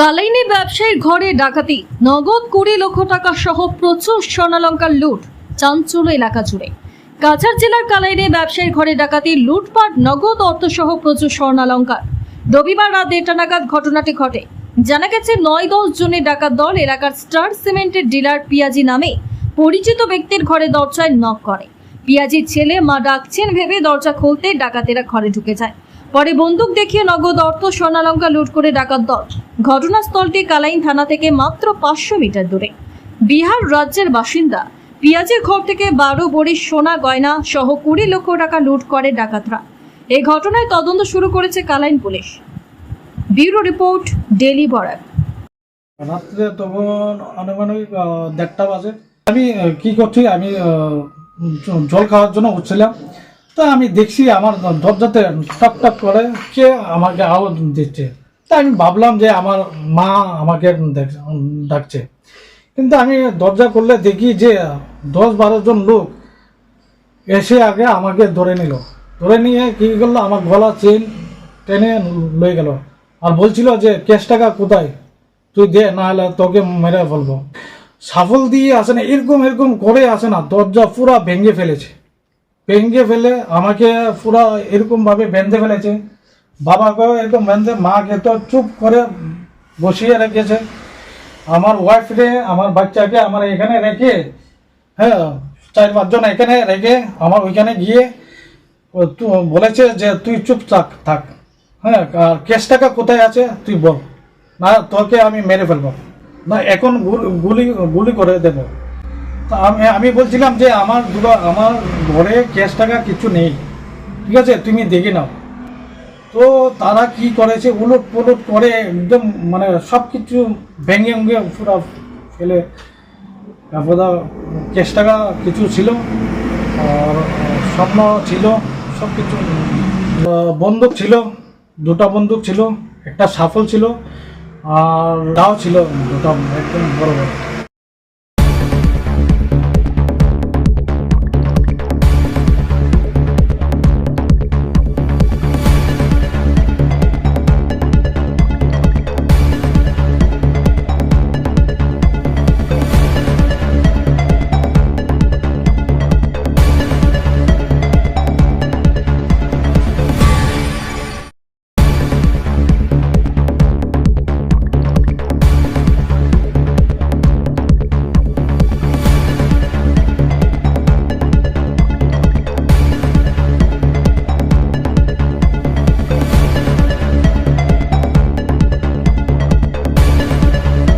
কালাইনে ব্যবসায়ীর ঘরে ডাকাতি। নগদ কুড়ি লক্ষ টাকা সহ প্রচুর স্বর্ণালঙ্কার লুট চাঞ্চল্য এলাকা জুড়ে। কাছাড় জেলার কালাইনে ব্যবসায়ীর ঘরে ডাকাতি, লুটপাট, নগদ অর্থসহ প্রচুর স্বর্ণালঙ্কার। রবিবার রাত দেড়টা নাগাদ ঘটনাটি ঘটে। জানা গেছে, নয় দশ জনের ডাকাত দল এলাকার স্টার সিমেন্টের ডিলার পিয়াজি নামে পরিচিত ব্যক্তির ঘরে দরজায় নক করে। পিয়াজির ছেলে মা ডাকছেন ভেবে দরজা খুলতে ডাকাতেরা ঘরে ঢুকে যায়। পরে বন্দুক দেখিয়ে নগদ অর্থ স্বর্ণালঙ্কা লুট করে ডাকাত দল। ঘটনাস্থলটি কালাইন থানা থেকে মাত্র পাঁচশো মিটার দূরে। বিহার রাজ্যের বাসিন্দা পিয়াজের ঘর থেকে বারো বড়ি সোনা গয়না সহ কুড়ি লক্ষ টাকা লুট করে ডাকাতরা। এই ঘটনায় তদন্ত শুরু করেছে Kalain police. Bureau report, daily Barak. রাত্রে তখন আনুমানিক দেড়টা বাজে। আমি কি করছি, আমি জল খাওয়ার জন্য উঠছিলাম। তা আমি দেখছি আমার দরজাতে টক টক করে কে আমাকে আওয়াজ দিচ্ছে। তা আমি ভাবলাম যে আমার মা আমাকে ডাকছে। কিন্তু আমি দরজা করলে দেখি যে দশ বারো জন লোক এসে আগে আমাকে ধরে নিল। ধরে নিয়ে কি করল? আমার গলা চেন টেনে লয়ে গেল। আর বলছিল যে ক্যাশ টাকা কোথায়? তুই দে, না হলে তোকে মেরে ফেলব। সাফল দিয়ে আসে না, এরকম এরকম করে আসে না। দরজা পুরা ভেঙে ফেলেছে। ভেঙে ফেলে, আমাকে পুরো এরকম ভাবে বেঁধে ফেলেছে। বাবাকেও এরকম বেঁধে, মাকে তো চুপ করে বসিয়ে রেখেছে। আমার ওয়াইফরে আমার বাচ্চাকে আমার এখানে রেখে হ্যাঁ চার পাঁচজন এখানে রেখে আমার ওইখানে গিয়ে বলেছে যে তুই চুপ থাক থাক। হ্যাঁ আর ক্যাশ টাকা কোথায় আছে তুই বল। না, তোকে আমি মেরে ফেলব। না, এখন গুল- গুলি করে দেবো। আমি আমি বলছিলাম যে আমার আমার ঘরে ক্যাশ টাকা কিছু নেই। ঠিক আছে? তুমি দেখে নাও। তো তারা কি করেছে? উলট পুলট করে একদম মানে সব কিছু ভেঙে ভেঙে পুরো ফেলে। ক্যাশ টাকা কিছু ছিল, আর স্বপ্ন ছিল সব কিছু বন্দুক ছিল, দুটা বন্দুক ছিল, একটা সাফল ছিল, আর দাও ছিল দুটা, একদম বড় বড়।